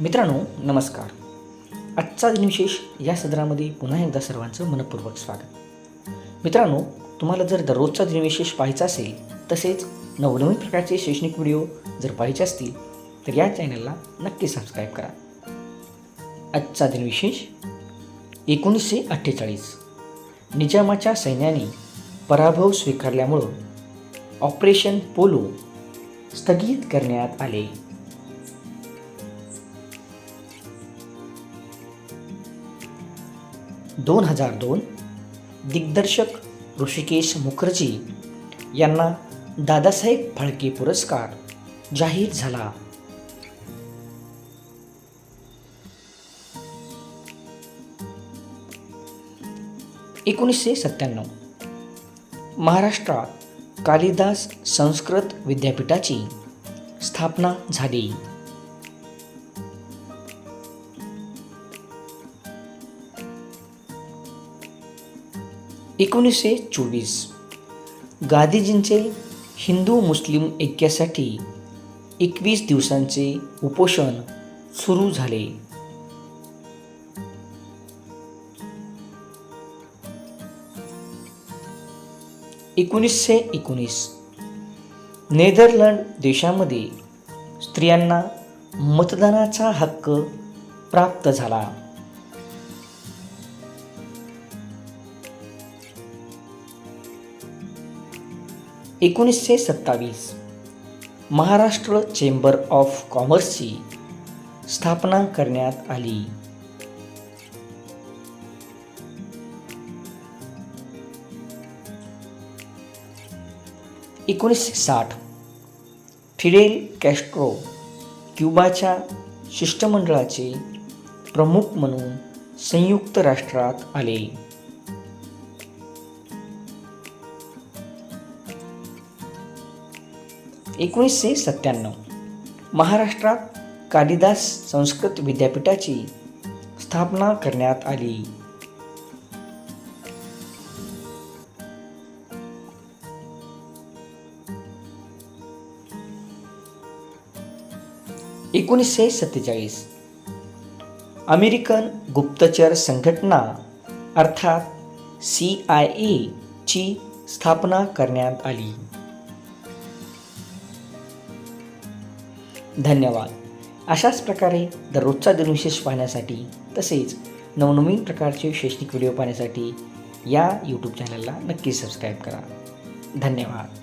मित्रांनो नमस्कार. आजचा दिनविशेष या सदरामध्ये पुन्हा एकदा सर्वांचं मनपूर्वक स्वागत. मित्रांनो तुम्हाला जर दररोजचा दिनविशेष पाहायचा असेल तसेच नवनवीन प्रकारचे शैक्षणिक व्हिडिओ जर पाहायचे असतील तर या चॅनलला नक्की सबस्क्राईब करा. आजचा दिनविशेष एकोणीसशे अठ्ठेचाळीस. निजामाच्या सैन्याने पराभव स्वीकारल्यामुळं ऑपरेशन पोलो स्थगित करण्यात आले. दोन हजार दोन दिग्दर्शक ऋषिकेश मुखर्जी यांना दादासाहेब फाळके पुरस्कार जाहीर झाला. एकोणीसशे सत्त्याण्णव महाराष्ट्रात कालिदास संस्कृत विद्यापीठाची स्थापना झाली. एकोणीसशे चोवीस. गांधीजींचे हिंदू मुस्लिम ऐक्यासाठी एकवीस दिवसांचे उपोषण सुरू झाले. एकोणीसशे एकोणीस. नेदरलँड देशामध्ये स्त्रियांना मतदानाचा हक्क प्राप्त झाला. एकोणीसशे सत्तावीस. महाराष्ट्र चेंबर ऑफ कॉमर्सची स्थापना करण्यात आली. एकोणीसशे साठ. फिडेल कॅस्ट्रो क्युबाच्या शिष्टमंडळाचे प्रमुख म्हणून संयुक्त राष्ट्रात आले. एकोणीसशे सत्त्याण्णव. महाराष्ट्रात कालिदास संस्कृत विद्यापीठाची स्थापना करण्यात आली. एकोणीसशे सत्तेचाळीस. अमेरिकन गुप्तचर संघटना अर्थात सी आय ची स्थापना करण्यात आली. धन्यवाद. अशाच प्रकारे दररोजचा दिनविशेष पाहण्यासाठी तसेच नवनवीन प्रकारचे शैक्षणिक व्हिडिओ पाहण्यासाठी या यूट्यूब चॅनलला नक्की सबस्क्राईब करा. धन्यवाद.